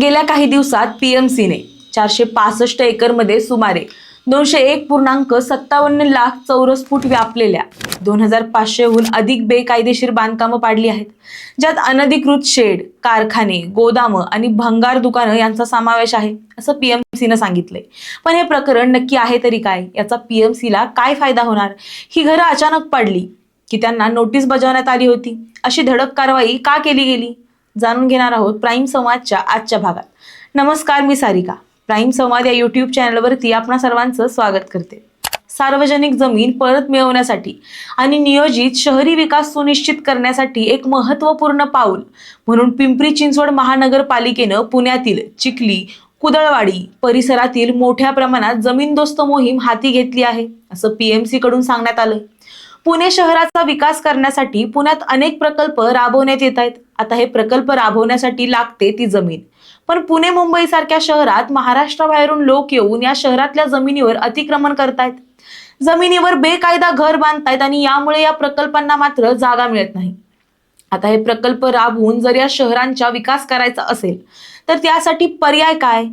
गेल्या काही दिवसात पीएमसीने चारशे पासष्ट एकरमध्ये सुमारे दोनशे एक पूर्णांक सत्तावन्न लाख चौरस फूट व्यापलेल्या दोन हजार पाचशेहून अधिक बेकायदेशीर बांधकामं पाडली आहेत. ज्यात अनधिकृत शेड कारखाने गोदामं आणि भंगार दुकानं यांचा समावेश आहे असं पीएमसीनं सांगितलंय. पण हे प्रकरण नक्की आहे तरी काय? याचा पीएमसीला काय फायदा होणार? ही घरं अचानक पडली की त्यांना नोटीस बजावण्यात आली होती. अशी धडक कारवाई का केली गेली? जाणून घेणार आहोत प्राईम संवादच्या आजच्या भागात. नमस्कार मी सारिका. प्राईम संवाद या युट्यूब चॅनलवरती आपणा सर्वांचं स्वागत करते. सार्वजनिक जमीन परत मिळवण्यासाठी आणि नियोजित शहरी विकास सुनिश्चित करण्यासाठी एक महत्त्वपूर्ण पाऊल म्हणून पिंपरी चिंचवड महानगरपालिकेनं पुण्यातील चिखली कुदळवाडी परिसरातील मोठ्या प्रमाणात जमीनदोस्त मोहीम हाती घेतली आहे असं पीएमसी कडून सांगण्यात आलं पुणे शहराचा विकास करण्यासाठी पुण्यात अनेक प्रकल्प राबवण्यात येत आहेत. आता हे प्रकल्प राबवण्यासाठी लागते ती जमीन. पण पुणे मुंबई सारख्या शहरात महाराष्ट्राबाहेरून लोक येऊन या शहरातल्या जमिनीवर अतिक्रमण करतायत. जमिनीवर बेकायदा घर बांधतायत आणि यामुळे या प्रकल्पांना मात्र जागा मिळत नाही. आता हे प्रकल्प राबवून जर या शहरांचा विकास करायचा असेल तर त्यासाठी पर्याय काय?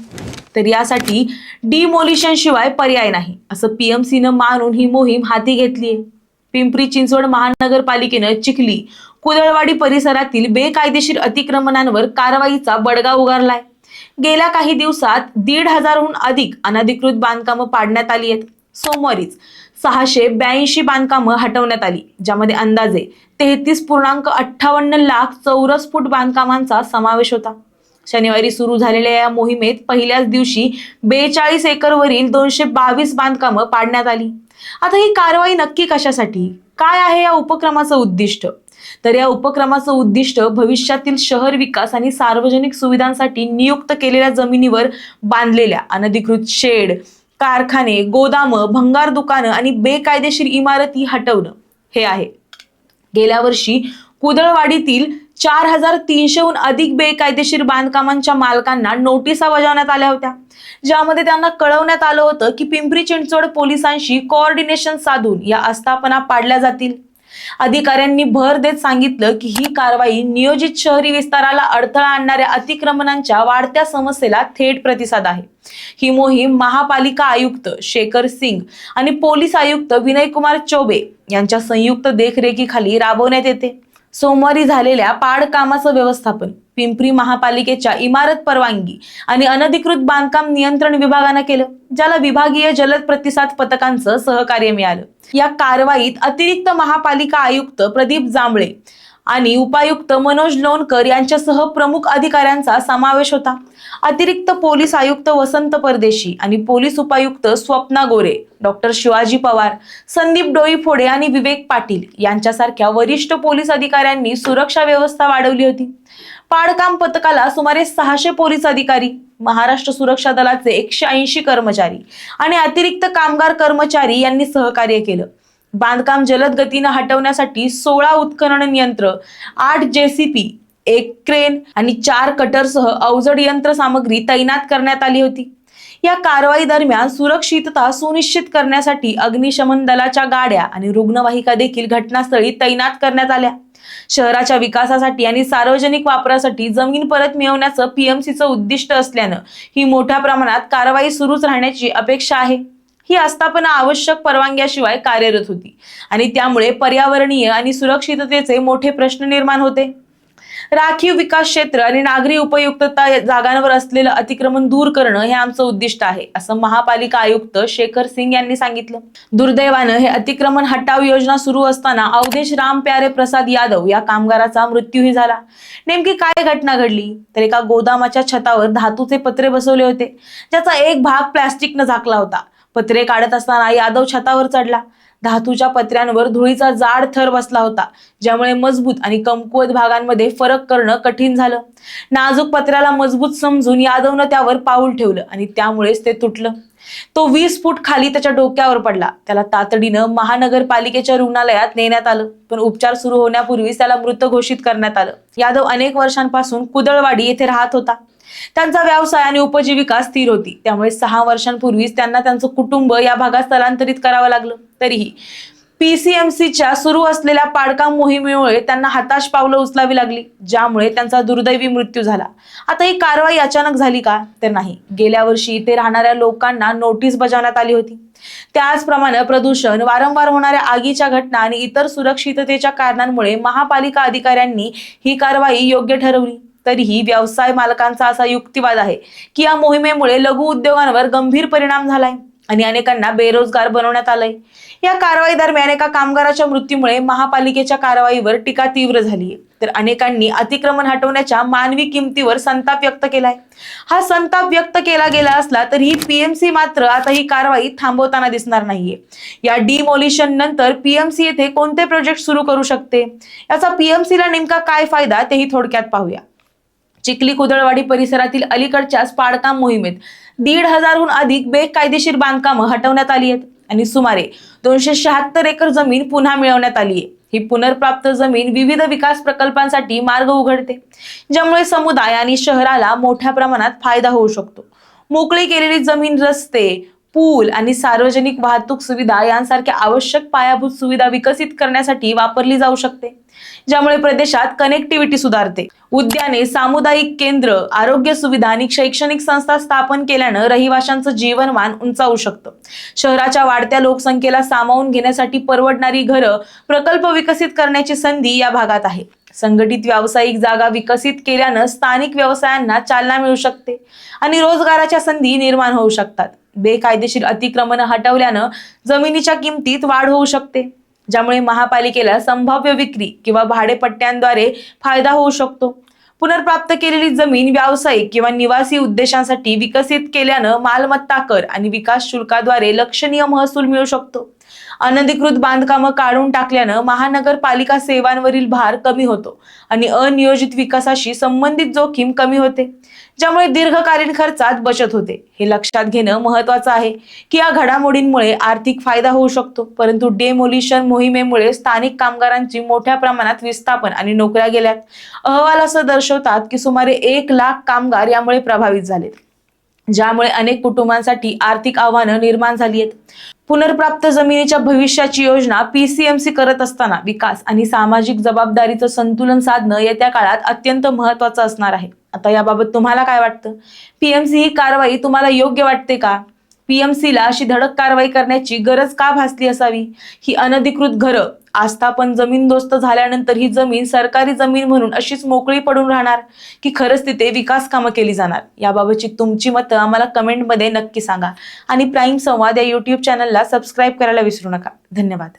तर यासाठी डिमोलिशन शिवाय पर्याय नाही असं पीएमसीनं मानून ही मोहीम हाती घेतली आहे पिंपरी चिंचवड महानगरपालिकेनं चिखली कुदळवाडी परिसरातील बेकायदेशीर अतिक्रमणांवर कारवाईचा बडगा उगारलाय. गेल्या काही दिवसात दीड हजारहून अधिक अनधिकृत बांधकामं पाडण्यात आली आहेत. सोमवारीच सहाशे ब्याऐंशी बांधकामं हटवण्यात आली ज्यामध्ये अंदाजे तेहतीस पूर्णांक अठ्ठावन्न लाख चौरस फूट बांधकामांचा समावेश होता. शनिवारी सुरू झालेल्या या मोहिमेत पहिल्याच दिवशी बेचाळीस एकरवरील दोनशे बावीस बांधकामं पाडण्यात आली. आता ही कारवाई नक्की कशासाठी? काय आहे या उपक्रमाचं उद्दिष्ट? तर या उपक्रमाचं उद्दिष्ट भविष्यातील शहर विकास आणि सार्वजनिक सुविधांसाठी नियुक्त केलेल्या जमिनीवर बांधलेल्या अनधिकृत शेड कारखाने गोदामं भंगार दुकानं आणि बेकायदेशीर इमारती हटवणं हे आहे. गेल्या वर्षी कुदळवाडीतील चार हजार तीनशेहून अधिक बेकायदेशीर बांधकामांच्या मालकांना नोटिसा बजावण्यात आल्या होत्या. ज्यामध्ये त्यांना कळवण्यात आलं होतं की पिंपरी चिंचवड पोलिसांशी कोऑर्डिनेशन साधून या आस्थापना पाडल्या जातील. अधिकाऱ्यांनी भर देत सांगितलं की ही कारवाई नियोजित शहरी विस्ताराला अडथळा आणणाऱ्या अतिक्रमणांच्या वाढत्या समस्येला थेट प्रतिसाद आहे. ही मोहीम महापालिका आयुक्त शेखर सिंग आणि पोलीस आयुक्त विनय कुमार चौबे यांच्या संयुक्त देखरेखीखाली राबवण्यात येते. सोमवारी झालेल्या पाड कामाचं व्यवस्थापन पिंपरी महापालिकेच्या इमारत परवानगी आणि अनधिकृत बांधकाम नियंत्रण विभागानं केलं ज्याला विभागीय जलद प्रतिसाद पथकांचं सहकार्य मिळालं. या कारवाईत अतिरिक्त महापालिका आयुक्त प्रदीप जांभळे आणि उपायुक्त मनोज लोणकर यांच्यासह प्रमुख अधिकाऱ्यांचा समावेश होता. अतिरिक्त पोलीस आयुक्त वसंत परदेशी आणि पोलीस उपायुक्त स्वप्ना गोरे डॉक्टर शिवाजी पवार संदीप डोईफोडे आणि विवेक पाटील यांच्यासारख्या वरिष्ठ पोलीस अधिकाऱ्यांनी सुरक्षा व्यवस्था वाढवली होती. पाडकाम पथकाला सुमारे सहाशे पोलीस अधिकारी महाराष्ट्र सुरक्षा दलाचे एकशे ऐंशी कर्मचारी आणि अतिरिक्त कामगार कर्मचारी यांनी सहकार्य केलं. बांधकाम जलद गतीनं हटवण्यासाठी सोळा उत्खनन यंत्र आठ जेसीपी एक क्रेन आणि चार कटरसह अवजड यंत्र सामग्री तैनात करण्यात आली होती. या कारवाई दरम्यान सुरक्षितता सुनिश्चित करण्यासाठी अग्निशमन दलाच्या गाड्या आणि रुग्णवाहिका देखील घटनास्थळी तैनात करण्यात आल्या. शहराच्या विकासासाठी आणि सार्वजनिक वापरासाठी जमीन परत मिळवण्याचं पीएमसीचं उद्दिष्ट असल्यानं ही मोठ्या प्रमाणात कारवाई सुरूच राहण्याची अपेक्षा आहे. ही आस्थापना आवश्यक परवानग्याशिवाय कार्यरत होती. आणि त्यामुळे पर्यावरणीय आणि सुरक्षिततेचे मोठे प्रश्न निर्माण होते. राखीव विकास क्षेत्र आणि नागरी उपयुक्तता जागांवर असलेलं अतिक्रमण दूर करणं हे आमचं उद्दिष्ट आहे असं महापालिका आयुक्त शेखर सिंग यांनी सांगितलं. दुर्दैवानं हे अतिक्रमण हटाव योजना सुरू असताना अवधेश राम प्यारे प्रसाद यादव या कामगाराचा मृत्यूही झाला. नेमकी काय घटना घडली? तर एका गोदामाच्या छतावर धातूचे पत्रे बसवले होते ज्याचा एक भाग प्लॅस्टिकनं झाकला होता. पत्रे काढत असताना यादव छतावर चढला. धातूच्या पत्र्यांवर धुळीचा जाड थर बसला होता. ज्यामुळे मजबूत आणि कमकुवत भागांमध्ये फरक करणं कठीण झालं. नाजूक पत्र्याला मजबूत समजून यादवनं त्यावर पाऊल ठेवलं आणि त्यामुळेच ते तुटलं. तो वीस फूट खाली त्याच्या डोक्यावर पडला. त्याला तातडीनं महानगरपालिकेच्या रुग्णालयात नेण्यात आलं. पण उपचार सुरू होण्यापूर्वीच त्याला मृत घोषित करण्यात आलं. यादव अनेक वर्षांपासून कुदळवाडी येथे राहत होता. त्यांचा व्यवसाय आणि उपजीविका स्थिर होती. त्यामुळे सहा वर्षांपूर्वीच त्यांना त्यांचं कुटुंब या भागात स्थलांतरित करावं लागलं. तरीही पीसीएमसीच्या सुरू असलेल्या पाडकाम मोहिमेमुळे त्यांना हताश पावलं उचलावी लागली ज्यामुळे त्यांचा दुर्दैवी मृत्यू झाला. आता ही कारवाई अचानक झाली का? तर नाही. गेल्या वर्षी इथे राहणाऱ्या लोकांना नोटीस बजावण्यात आली होती. त्याचप्रमाणे प्रदूषण वारंवार होणाऱ्या आगीच्या घटना आणि इतर सुरक्षिततेच्या कारणांमुळे महापालिका अधिकाऱ्यांनी ही कारवाई योग्य ठरवली. तरीही व्यवसाय मालकांचा असा युक्तिवाद आहे की या मोहिमेमुळे लघु उद्योगांवर गंभीर परिणाम झालाय आणि अनेकांना बेरोजगार बनवण्यात आलंय. या कारवाई दरम्यान एका कामगाराच्या मृत्यूमुळे महापालिकेच्या कारवाईवर टीका तीव्र झाली तर अनेकांनी अतिक्रमण हटवण्याच्या मानवी किमतीवर संताप व्यक्त केलाय. हा संताप व्यक्त केला गेला असला तरीही पीएमसी मात्र आता ही कारवाई थांबवताना दिसणार नाहीये. या डिमोलिशन नंतर पीएमसी येथे कोणते प्रोजेक्ट सुरू करू शकते? याचा पीएमसी ला नेमका काय फायदा तेही थोडक्यात पाहूया. चिखली कुदळवाडी परिसरातील अलीकडच्या पाडकाम मोहिमेत दीड हजारहून अधिक बेकायदेशीर बांधकामं हटवण्यात आली आहेत. आणि सुमारे दोनशे शहात्तर एकर जमीन पुन्हा मिळवण्यात आली आहे. ही पुनर्प्राप्त जमीन विविध विकास प्रकल्पांसाठी मार्ग उघडते ज्यामुळे समुदाय आणि शहराला मोठ्या प्रमाणात फायदा होऊ शकतो. मोकळी केलेली जमीन रस्ते पूल आणि सार्वजनिक वाहतूक सुविधा यांसारख्या आवश्यक पायाभूत सुविधा विकसित करण्यासाठी वापरली जाऊ शकते ज्यामुळे प्रदेशात कनेक्टिव्हिटी सुधारते. उद्याने सामुदायिक केंद्र आरोग्य सुविधा आणि शैक्षणिक संस्था स्थापन केल्यानं रहिवाशांचं जीवनमान उंचावू शकतं. शहराच्या वाढत्या लोकसंख्येला सामावून घेण्यासाठी परवडणारी घरं प्रकल्प विकसित करण्याची संधी या भागात आहे. संघटित व्यावसायिक जागा विकसित केल्यानं स्थानिक व्यवसायांना चालना मिळू शकते आणि रोजगाराच्या संधी निर्माण होऊ शकतात. बेकायदेशीर अतिक्रमण हटवल्यानं जमिनीच्या किमतीत वाढ होऊ शकते ज्यामुळे महापालिकेला संभाव्य विक्री किंवा भाडेपट्ट्यांद्वारे फायदा होऊ शकतो. पुनर्प्राप्त केलेली जमीन व्यावसायिक किंवा निवासी उद्देशांसाठी विकसित केल्यानं मालमत्ता कर आणि विकास शुल्काद्वारे लक्षणीय महसूल मिळू शकतो. अनधिकृत बांधकामं काढून टाकल्यानं महानगरपालिका सेवांवरील भार कमी होतो आणि अनियोजित विकासाशी संबंधित जोखीम कमी होते. ज्यामुळे दीर्घकालीन खर्चात बचत होते. हे लक्षात घेणं महत्वाचं आहे की या घडामोडींमुळे आर्थिक फायदा होऊ शकतो परंतु डेमोलिशन मोहिमेमुळे स्थानिक कामगारांची मोठ्या प्रमाणात विस्थापन आणि नोकऱ्या गेल्यात. अहवाल असं दर्शवतात की सुमारे एक लाख कामगार यामुळे प्रभावित झालेत ज्यामुळे अनेक कुटुंबांसाठी आर्थिक आव्हानं निर्माण झाली आहेत. पुनर्प्राप्त जमिनीच्या भविष्याची योजना पीसीएमसी करत असताना विकास आणि सामाजिक जबाबदारीचं संतुलन साधणं येत्या काळात अत्यंत महत्वाचं असणार आहे. आता याबाबत तुम्हाला काय वाटतं? पीएमसी ही कारवाई तुम्हाला योग्य वाटते का? पीएमसीला अशी धडक कारवाई करण्याची गरज का भासली असावी? ही अनधिकृत घरं आस्थापन जमीनदोस्त झाल्यानंतर ही जमीन सरकारी जमीन म्हणून अशीच मोकळी पडून राहणार की खरंच तिथे विकास कामं केली जाणार? याबाबतची तुमची मतं आम्हाला कमेंटमध्ये नक्की सांगा. आणि प्राईम संवाद या युट्यूब चॅनलला सबस्क्राईब करायला विसरू नका. धन्यवाद.